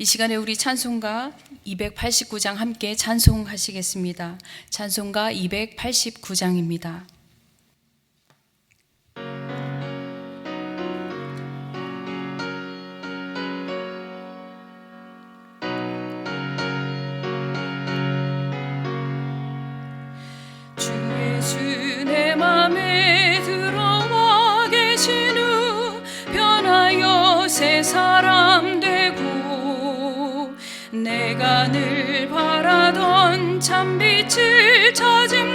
이 시간에 우리 찬송가 289장 함께 찬송하시겠습니다. 찬송가 289장입니다. 참빛을 찾음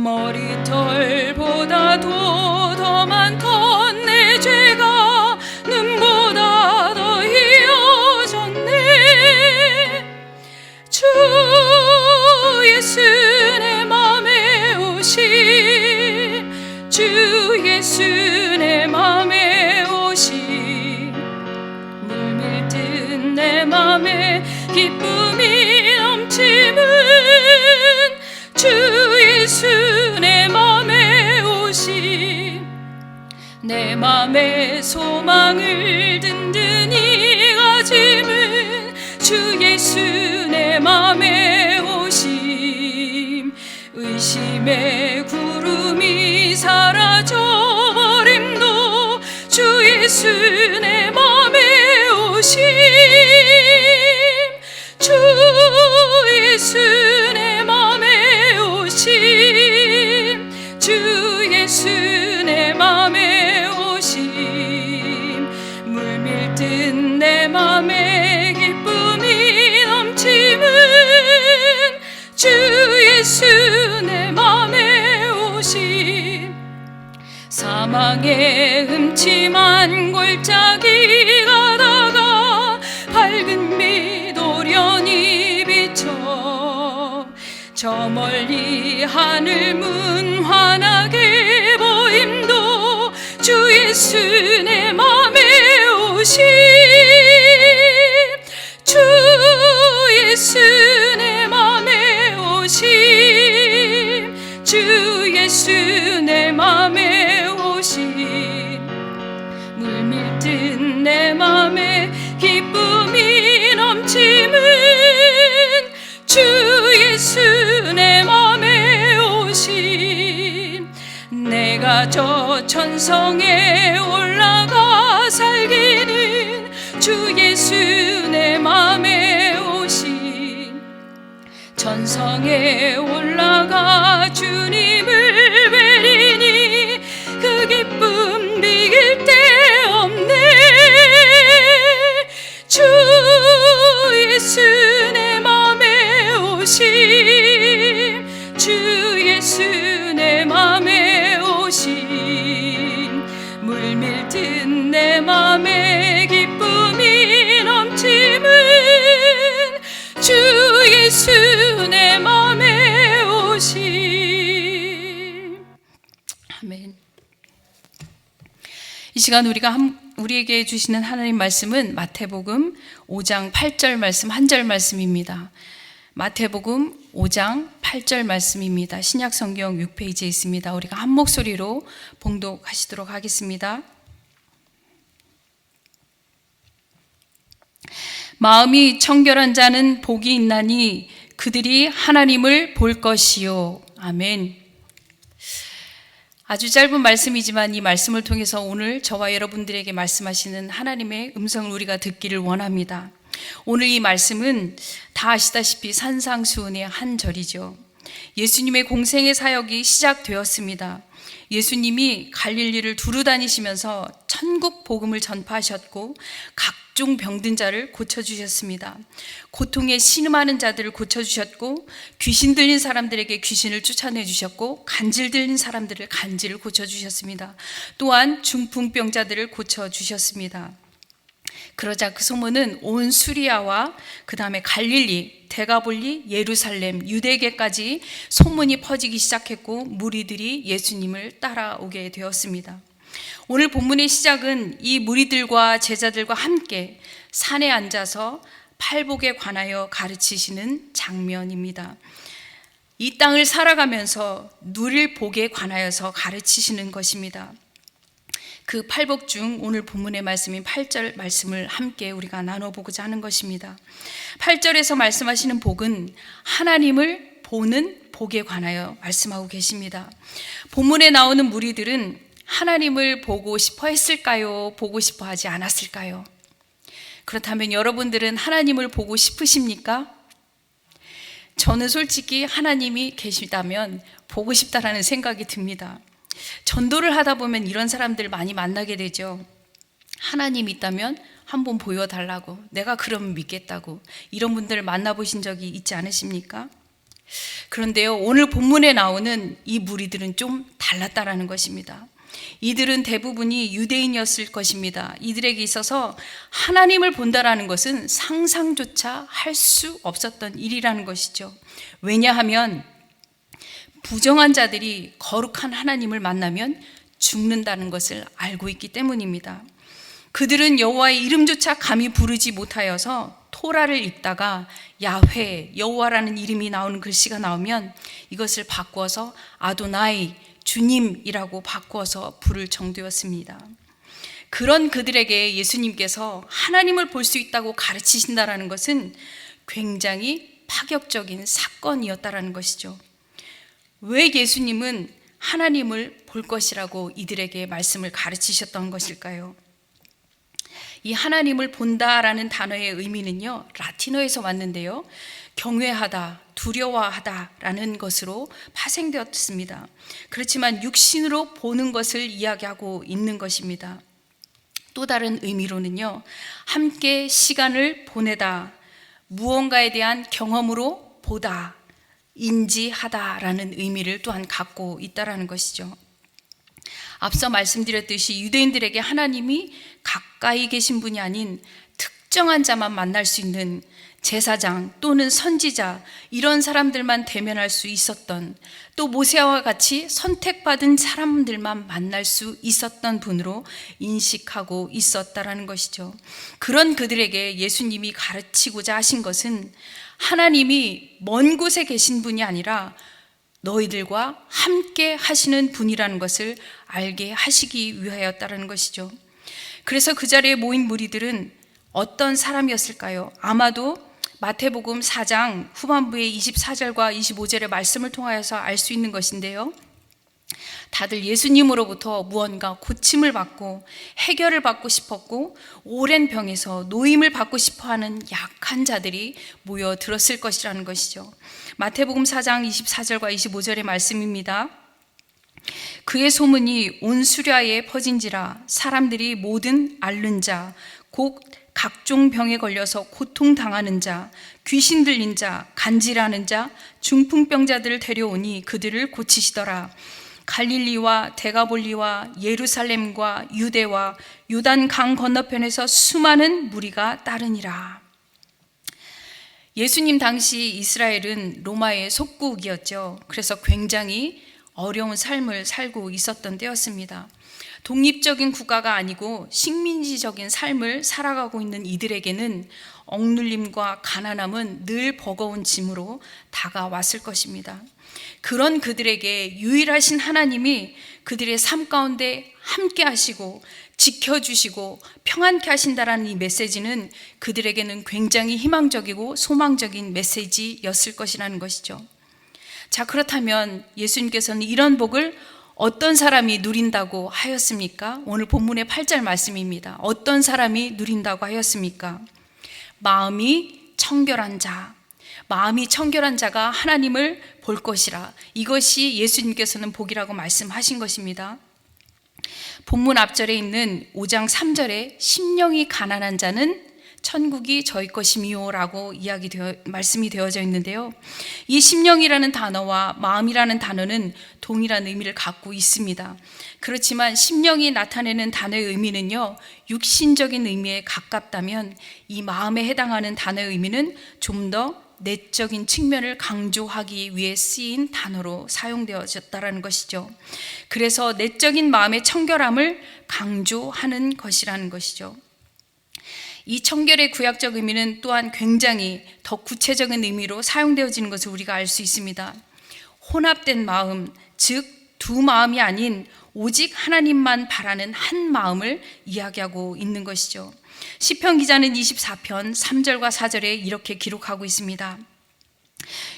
머리털보다 물밀듯 내 맘에 기쁨이 넘치는 주 예수 내 맘에 오심 사망의 흠침한 골짜기 가다가 밝은 빛 오련히 비쳐 저 멀리 하늘 문 환하게 보임도 주 예수 내맘 저 천성에 올라가 살기 올 시간 우리가 한, 우리에게 주시는 하나님 말씀은 마태복음 5장 8절 말씀 한 절 말씀입니다. 마태복음 5장 8절 말씀입니다. 신약 성경 6페이지에 있습니다. 우리가 한 목소리로 봉독하시도록 하겠습니다. 마음이 청결한 자는 복이 있나니 그들이 하나님을 볼 것이요. 아멘. 아주 짧은 말씀이지만 이 말씀을 통해서 오늘 저와 여러분들에게 말씀하시는 하나님의 음성을 우리가 듣기를 원합니다. 오늘 이 말씀은 다 아시다시피 산상수훈의 한 절이죠. 예수님의 공생의 사역이 시작되었습니다. 예수님이 갈릴리를 두루 다니시면서 천국 복음을 전파하셨고 각종 각종 병든 자를 고쳐주셨습니다. 고통에 신음하는 자들을 고쳐주셨고, 귀신 들린 사람들에게 귀신을 쫓아내 주셨고, 간질 들린 사람들을 간질을 고쳐주셨습니다. 또한 중풍병자들을 고쳐주셨습니다. 그러자 그 소문은 온 수리아와 그 다음에 갈릴리, 데가볼리, 예루살렘, 유대계까지 소문이 퍼지기 시작했고 무리들이 예수님을 따라오게 되었습니다. 오늘 본문의 시작은 이 무리들과 제자들과 함께 산에 앉아서 팔복에 관하여 가르치시는 장면입니다. 이 땅을 살아가면서 누릴 복에 관하여서 가르치시는 것입니다. 그 팔복 중 오늘 본문의 말씀인 8절 말씀을 함께 우리가 나눠보고자 하는 것입니다. 8절에서 말씀하시는 복은 하나님을 보는 복에 관하여 말씀하고 계십니다. 본문에 나오는 무리들은 하나님을 보고 싶어 했을까요? 보고 싶어 하지 않았을까요? 그렇다면 여러분들은 하나님을 보고 싶으십니까? 저는 솔직히 하나님이 계시다면 보고 싶다라는 생각이 듭니다. 전도를 하다 보면 이런 사람들 많이 만나게 되죠. 하나님 있다면 한번 보여달라고, 내가 그러면 믿겠다고, 이런 분들을 만나보신 적이 있지 않으십니까? 그런데요, 오늘 본문에 나오는 이 무리들은 좀 달랐다라는 것입니다. 이들은 대부분이 유대인이었을 것입니다. 이들에게 있어서 하나님을 본다라는 것은 상상조차 할 수 없었던 일이라는 것이죠. 왜냐하면 부정한 자들이 거룩한 하나님을 만나면 죽는다는 것을 알고 있기 때문입니다. 그들은 여호와의 이름조차 감히 부르지 못하여서 토라를 읽다가 야훼 여호와라는 이름이 나오는 글씨가 나오면 이것을 바꾸어서 아도나이 주님이라고 바꾸어서 부를 정도였습니다. 그런 그들에게 예수님께서 하나님을 볼 수 있다고 가르치신다라는 것은 굉장히 파격적인 사건이었다라는 것이죠. 왜 예수님은 하나님을 볼 것이라고 이들에게 말씀을 가르치셨던 것일까요? 이 하나님을 본다라는 단어의 의미는요, 라틴어에서 왔는데요. 경외하다, 두려워하다라는 것으로 파생되었습니다. 그렇지만 육신으로 보는 것을 이야기하고 있는 것입니다. 또 다른 의미로는요, 함께 시간을 보내다, 무언가에 대한 경험으로 보다, 인지하다라는 의미를 또한 갖고 있다라는 것이죠. 앞서 말씀드렸듯이 유대인들에게 하나님이 가까이 계신 분이 아닌 특정한 자만 만날 수 있는 제사장 또는 선지자 이런 사람들만 대면할 수 있었던 또 모세와 같이 선택받은 사람들만 만날 수 있었던 분으로 인식하고 있었다라는 것이죠. 그런 그들에게 예수님이 가르치고자 하신 것은 하나님이 먼 곳에 계신 분이 아니라 너희들과 함께 하시는 분이라는 것을 알게 하시기 위하였다는 것이죠. 그래서 그 자리에 모인 무리들은 어떤 사람이었을까요? 아마도 마태복음 4장 후반부의 24절과 25절의 말씀을 통하여서 알 수 있는 것인데요. 다들 예수님으로부터 무언가 고침을 받고 해결을 받고 싶었고 오랜 병에서 노임을 받고 싶어 하는 약한 자들이 모여 들었을 것이라는 것이죠. 마태복음 4장 24절과 25절의 말씀입니다. 그의 소문이 온 수ля에 퍼진지라 사람들이 모든 앓는 자, 곧 각종 병에 걸려서 고통당하는 자, 귀신 들린 자, 간질하는 자, 중풍병자들을 데려오니 그들을 고치시더라. 갈릴리와 데가볼리와 예루살렘과 유대와 유단 강 건너편에서 수많은 무리가 따르니라. 예수님 당시 이스라엘은 로마의 속국이었죠. 그래서 굉장히 어려운 삶을 살고 있었던 때였습니다. 독립적인 국가가 아니고 식민지적인 삶을 살아가고 있는 이들에게는 억눌림과 가난함은 늘 버거운 짐으로 다가왔을 것입니다. 그런 그들에게 유일하신 하나님이 그들의 삶 가운데 함께 하시고 지켜주시고 평안케 하신다라는 이 메시지는 그들에게는 굉장히 희망적이고 소망적인 메시지였을 것이라는 것이죠. 자, 그렇다면 예수님께서는 이런 복을 어떤 사람이 누린다고 하였습니까? 오늘 본문의 8절 말씀입니다. 어떤 사람이 누린다고 하였습니까? 마음이 청결한 자, 마음이 청결한 자가 하나님을 볼 것이라. 이것이 예수님께서는 복이라고 말씀하신 것입니다. 본문 앞절에 있는 5장 3절에 심령이 가난한 자는 천국이 저희 것임이요라고 이야기 되어 말씀이 되어져 있는데요. 이 심령이라는 단어와 마음이라는 단어는 동일한 의미를 갖고 있습니다. 그렇지만 심령이 나타내는 단어의 의미는요. 육신적인 의미에 가깝다면 이 마음에 해당하는 단어의 의미는 좀 더 내적인 측면을 강조하기 위해 쓰인 단어로 사용되어졌다라는 것이죠. 그래서 내적인 마음의 청결함을 강조하는 것이라는 것이죠. 이 청결의 구약적 의미는 또한 굉장히 더 구체적인 의미로 사용되어지는 것을 우리가 알 수 있습니다. 혼합된 마음, 즉 두 마음이 아닌 오직 하나님만 바라는 한 마음을 이야기하고 있는 것이죠. 시편 기자는 24편 3절과 4절에 이렇게 기록하고 있습니다.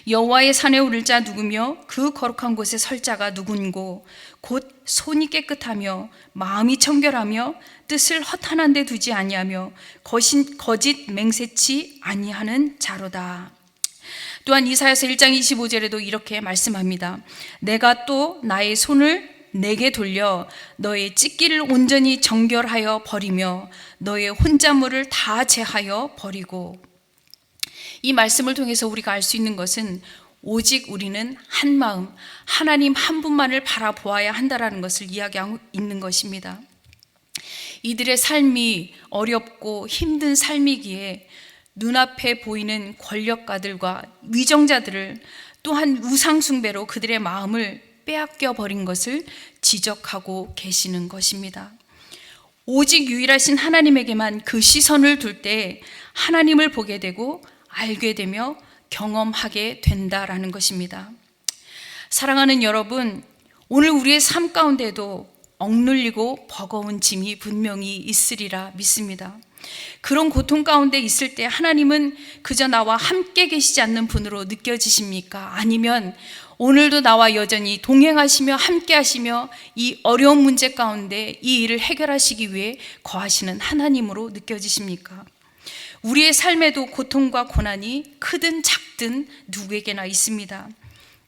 여호와의 산에 오를 자 누구며 그 거룩한 곳에 설 자가 누군고 곧 손이 깨끗하며 마음이 청결하며 뜻을 허탄한 데 두지 아니하며 거신, 거짓 맹세치 아니하는 자로다. 또한 이사야서 1장 25절에도 이렇게 말씀합니다. 내가 또 나의 손을 내게 돌려 너의 찢기를 온전히 정결하여 버리며 너의 혼자물을 다 제하여 버리고 이 말씀을 통해서 우리가 알 수 있는 것은 오직 우리는 한 마음, 하나님 한 분만을 바라보아야 한다라는 것을 이야기하고 있는 것입니다. 이들의 삶이 어렵고 힘든 삶이기에 눈앞에 보이는 권력가들과 위정자들을 또한 우상숭배로 그들의 마음을 빼앗겨 버린 것을 지적하고 계시는 것입니다. 오직 유일하신 하나님에게만 그 시선을 둘 때 하나님을 보게 되고 알게 되며 경험하게 된다라는 것입니다. 사랑하는 여러분, 오늘 우리의 삶 가운데도 억눌리고 버거운 짐이 분명히 있으리라 믿습니다. 그런 고통 가운데 있을 때 하나님은 그저 나와 함께 계시지 않는 분으로 느껴지십니까? 아니면 오늘도 나와 여전히 동행하시며 함께 하시며 이 어려운 문제 가운데 이 일을 해결하시기 위해 거하시는 하나님으로 느껴지십니까? 우리의 삶에도 고통과 고난이 크든 작든 누구에게나 있습니다.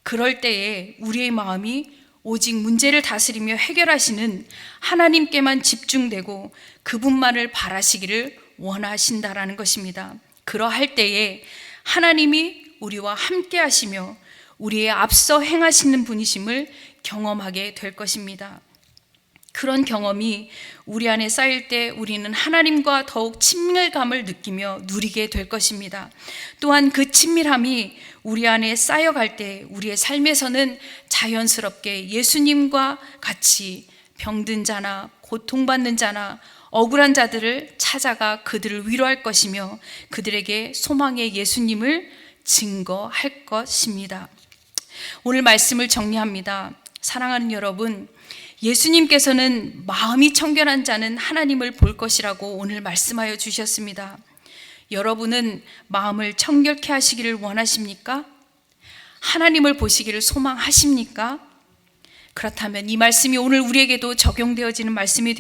그럴 때에 우리의 마음이 오직 문제를 다스리며 해결하시는 하나님께만 집중되고 그분만을 바라시기를 원하신다라는 것입니다. 그러할 때에 하나님이 우리와 함께 하시며 우리의 앞서 행하시는 분이심을 경험하게 될 것입니다. 그런 경험이 우리 안에 쌓일 때 우리는 하나님과 더욱 친밀감을 느끼며 누리게 될 것입니다. 또한 그 친밀함이 우리 안에 쌓여갈 때 우리의 삶에서는 자연스럽게 예수님과 같이 병든 자나 고통받는 자나 억울한 자들을 찾아가 그들을 위로할 것이며 그들에게 소망의 예수님을 증거할 것입니다. 오늘 말씀을 정리합니다. 사랑하는 여러분, 예수님께서는 마음이 청결한 자는 하나님을 볼 것이라고 오늘 말씀하여 주셨습니다. 여러분은 마음을 청결케 하시기를 원하십니까? 하나님을 보시기를 소망하십니까? 그렇다면 이 말씀이 오늘 우리에게도 적용되어지는 말씀이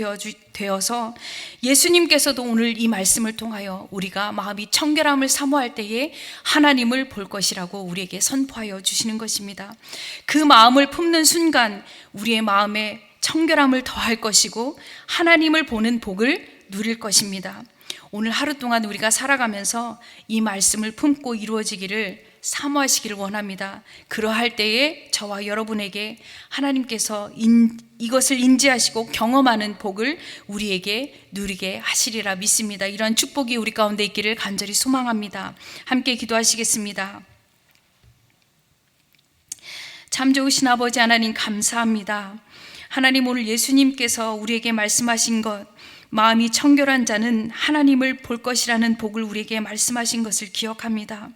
되어서 예수님께서도 오늘 이 말씀을 통하여 우리가 마음이 청결함을 사모할 때에 하나님을 볼 것이라고 우리에게 선포하여 주시는 것입니다. 그 마음을 품는 순간 우리의 마음에 청결함을 더할 것이고 하나님을 보는 복을 누릴 것입니다. 오늘 하루 동안 우리가 살아가면서 이 말씀을 품고 이루어지기를 사모하시기를 원합니다. 그러할 때에 저와 여러분에게 하나님께서 인, 이것을 인지하시고 경험하는 복을 우리에게 누리게 하시리라 믿습니다. 이런 축복이 우리 가운데 있기를 간절히 소망합니다. 함께 기도하시겠습니다. 참 좋으신 아버지 하나님 감사합니다. 하나님 오늘 예수님께서 우리에게 말씀하신 것, 마음이 청결한 자는 하나님을 볼 것이라는 복을 우리에게 말씀하신 것을 기억합니다.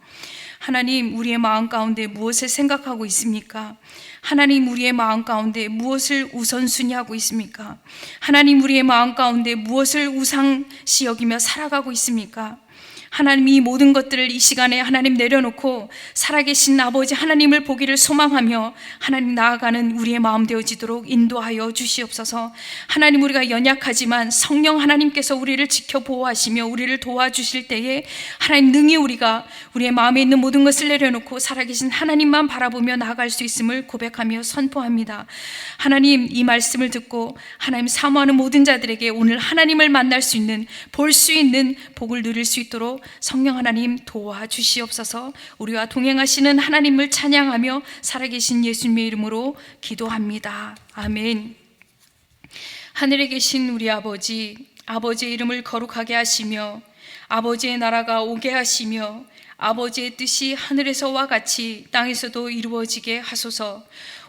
하나님, 우리의 마음 가운데 무엇을 생각하고 있습니까? 하나님, 우리의 마음 가운데 무엇을 우선순위하고 있습니까? 하나님, 우리의 마음 가운데 무엇을 우상시 여기며 살아가고 있습니까? 하나님 이 모든 것들을 이 시간에 하나님 내려놓고 살아계신 아버지 하나님을 보기를 소망하며 하나님 나아가는 우리의 마음 되어지도록 인도하여 주시옵소서. 하나님 우리가 연약하지만 성령 하나님께서 우리를 지켜 보호하시며 우리를 도와주실 때에 하나님 능히 우리가 우리의 마음에 있는 모든 것을 내려놓고 살아계신 하나님만 바라보며 나아갈 수 있음을 고백하며 선포합니다. 하나님 이 말씀을 듣고 하나님 사모하는 모든 자들에게 오늘 하나님을 만날 수 있는 볼 수 있는 복을 누릴 수 있도록 성령 하나님 도와주시옵소서. 우리와 동행하시는 하나님을 찬양하며 살아계신 예수님의 이름으로 기도합니다. 아멘. 하늘에 계신 우리 아버지, 아버지의 이름을 거룩하게 하시며 아버지의 나라가 오게 하시며 아버지의 뜻이 하늘에서와 같이 땅에서도 이루어지게 하소서.